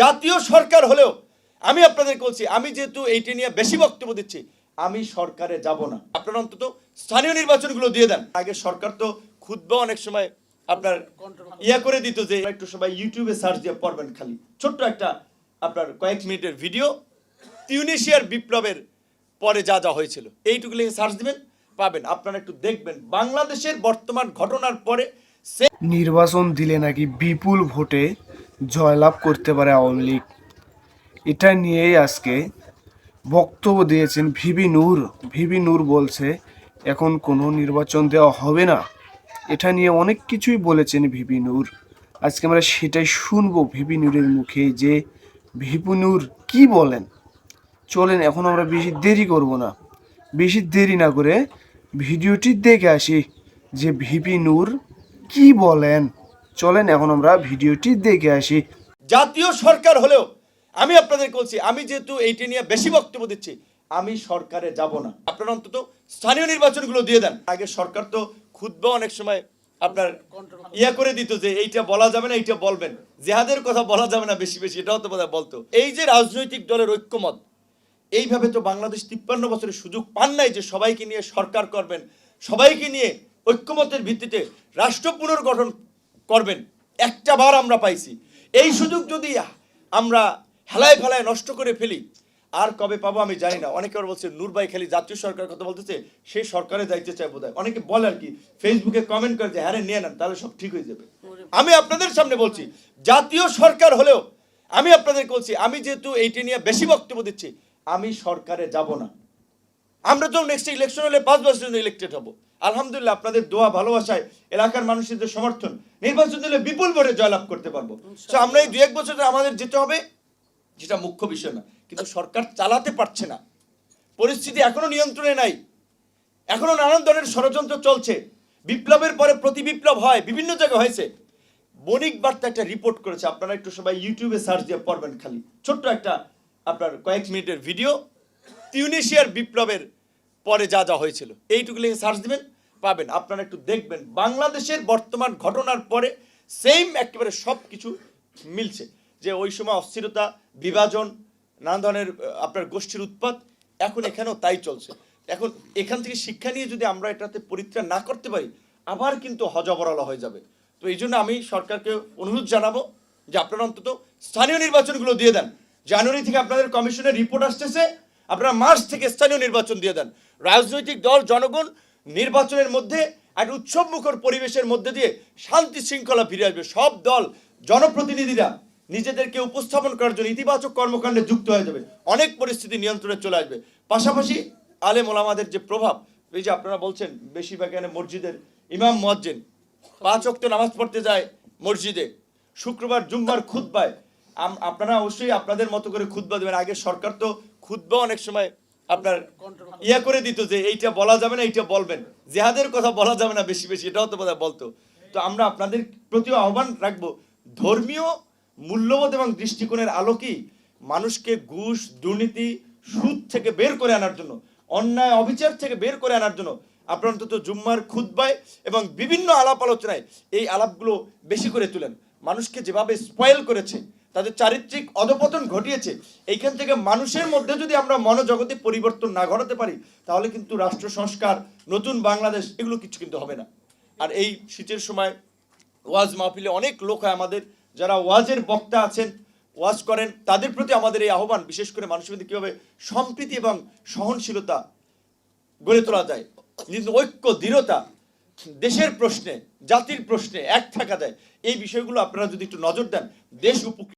জাতীয় সরকার হলেও, আমি আপনাদের বলছি, আমি যেহেতু এইটা নিয়ে বেশি বক্তব্য দিচ্ছি, আমি সরকারে যাব না। আপনারা অন্তত স্থানীয় নির্বাচনগুলো দিয়ে দেন। আগে সরকার তো খুদ্া অনেক সময় আপনার ইয়া করে দিত যে, একটু সবাই ইউটিউবে সার্চ দিয়ে পড়বেন খালি। ছোট্ট একটা আপনার কয়েক মিনিটের ভিডিও তিউনিশিয়ার বিপ্লবের পরে যা যা হয়েছিল, এইটুকু লিখে সার্চ দিবেন, পাবেন। আপনারা একটু দেখবেন, বাংলাদেশের বর্তমান ঘটনার পরে নির্বাচন দিলে নাকি বিপুল ভোটে জয়লাভ করতে পারে আওয়ামী লীগ। এটা নিয়েই আজকে বক্তব্য দিয়েছেন ভিবি নূর। ভিবি নূর বলছে, এখন কোনো নির্বাচন দেওয়া হবে না। এটা নিয়ে অনেক কিছুই বলেছেন ভিবি নূর। আজকে আমরা সেটাই শুনব ভিবি নূরের মুখে যে, ভিপু নূর কি বলেন? চলেন, এখন আমরা বেশি দেরি করব না। বেশি দেরি না করে ভিডিওটি দেখে আসি যে ভিপি নূর কী বলেন। চলেন, এখন আমরা ভিডিওটি দেখে আসি। জাতীয় সরকার হলেও, আমি আপনাদের বলছি, আমি যেহেতু এইটা নিয়ে বেশি বক্তব্য দিচ্ছি, আমি সরকারে যাব না। আপনারা অন্তত স্থানীয় নির্বাচনগুলো দিয়ে দেন। আগে সরকার তো খুদ্া অনেক সময় আপনার ইয়া করে দিত যে, এইটা বলা যাবে না, এইটা বলবেন। জেহাদের কথা বলা যাবে না বেশি বেশি, এটাও তো বোধহয় বলতো। এই যে রাজনৈতিক দলের ঐক্যমত, এইভাবে তো বাংলাদেশ তিপ্পান্ন বছরের সুযোগ পান নাই যে সবাইকে নিয়ে সরকার করবেন। সবাইকে নিয়ে ঐক্যমতের ভিত্তিতে রাষ্ট্র পুনর্গঠন করবেন। একটা বার আমরা পাইছি। এই সুযোগ যদি আমরা হেলায় ফেলায় নষ্ট করে ফেলি আর কবে পাবো আমি জানি না। অনেকে আবার বলছে নূরবাই খালি জাতীয় সরকার কথা বলতেছে সেই সরকারে যাইতে চায় বোধ অনেকে বলে আর কি ফেসবুকে কমেন্ট করে যে হ্যারে নিয়ে নেন তাহলে সব ঠিক হয়ে যাবে। আমি আপনাদের সামনে বলছি জাতীয় সরকার হলেও আমি আপনাদের বলছি আমি যেহেতু এইটি নিয়ে বেশি বক্তব্য দিচ্ছি আমি সরকারে যাব না। আমরা তো নেক্সট ইলেকশন হলে পাঁচ বছর জন্য ইলেক্টেড হব। আলহামদুলিল্লাহ, আপনাদের দোয়া, ভালোবাসায় এলাকার মানুষের সমর্থন, নির্বাচন দিলে বিপুল ভোটে জয়লাভ করতে পারব। তো আমরা এই দু এক বছর আমাদের যেতে হবে, যেটা মুখ্য বিষয় না। কিন্তু সরকার চালাতে পারছে না। পরিস্থিতি এখনও নিয়ন্ত্রণে নাই। এখনও নানান ধরনের ষড়যন্ত্র চলছে। বিপ্লবের পরে প্রতি বিপ্লব হয়, বিভিন্ন জায়গায় হয়েছে। বণিক বার্তা একটা রিপোর্ট করেছে, আপনারা একটু সবাই ইউটিউবে সার্চ দিয়ে পড়বেন খালি। ছোট্ট একটা আপনার কয়েক মিনিটের ভিডিও তিউনিশিয়ার বিপ্লবের পরে যা যা হয়েছিল। এইটুকু লিখে সার্চ দিবেন, পাবেন। আপনারা একটু দেখবেন, বাংলাদেশের বর্তমান ঘটনার পরে সেম একেবারে সব কিছু মিলছে। যে ওই সময় অস্থিরতা, বিভাজন, নানা ধরনের আপনার গোষ্ঠীর উৎপাত, এখন এখানেও তাই চলছে। এখন এখান থেকে শিক্ষা নিয়ে যদি আমরা এটাতে পরিত্রাণ না করতে পারি, আবার কিন্তু হজবরলা হয়ে যাবে। তো এই জন্য আমি সরকারকে অনুরোধ জানাব যে আপনারা অন্তত স্থানীয় নির্বাচনগুলো দিয়ে দেন। জানুয়ারি থেকে আপনাদের কমিশনের রিপোর্ট আসতেছে আপনারা মার্চ থেকে স্থানীয় নির্বাচন দিয়ে দেন। রাজনৈতিক দল, জনগণ নির্বাচনের মধ্যে এক উৎসব মুখর পরিবেশের মধ্যে দিয়ে শান্তি শৃঙ্খলা ফিরে আসবে। সব দল, জনপ্রতিনিধিরা নিজেদেরকে উপস্থাপন করার জন্য ইতিবাচক কর্মকাণ্ডে যুক্ত হয়ে যাবে। অনেক পরিস্থিতি নিয়ন্ত্রণে চলে আসবে। পাশাপাশি আলেম ওলামাদের যে প্রভাব, এই যে আপনারা বলছেন বেশিরভাগ এখানে মসজিদের ইমাম, মুয়াজ্জিন। পাঁচ অক্ত নামাজ পড়তে যায় মসজিদে। শুক্রবার, জুম্মার খুদ্বায় আম- আপনারা অবশ্যই আপনাদের মতো করে খুদ্া দেবেন। আগে সরকার তো খুদ্া অনেক সময় আপনার ইয়া করে দিত যে এইটা বলা যাবে না, এইটা বলবেন। জেহাদের কথা বলা যাবে না বেশি বেশি, এটাও তো বোধহয় বলতো। তো আমরা আপনাদের প্রতিও আহ্বান রাখব, ধর্মীয় মূল্যবোধ এবং দৃষ্টিকোণের আলোকেই মানুষকে ঘুষ, দুর্নীতি, সুদ থেকে বের করে আনার জন্য, অন্যায়, অবিচার থেকে বের করে আনার জন্য আপনার অন্তত জুম্মার খুদ্বায় এবং বিভিন্ন আলাপ আলোচনায় এই আলাপগুলো বেশি করে তুলেন। মানুষকে যেভাবে স্পয়েল করেছে তাদের চারিত্রিক অধপতন ঘটিয়েছে। এইখান থেকে মানুষের মধ্যে যদি আমরা মনোজগতে পরিবর্তন না ঘটাতে পারি, তাহলে কিন্তু রাষ্ট্র সংস্কার, নতুন বাংলাদেশ, এগুলো কিছু কিন্তু হবে না। আর এই শীতের সময় ওয়াজ মাহফিলে অনেক লোক হয় আমাদের, যারা ওয়াজের বক্তা আছেন, ওয়াজ করেন, তাদের প্রতি আমাদের এই আহ্বান, বিশেষ করে মানুষের মধ্যে কীভাবে সম্প্রীতি এবং সহনশীলতা গড়ে তোলা যায় ঐক্য, দৃঢ়তা, দেশের প্রশ্নে, জাতির প্রশ্নে এক থাকা যায়, এই বিষয়গুলো আপনারা যদি একটু নজর দেন, দেশ উপকৃত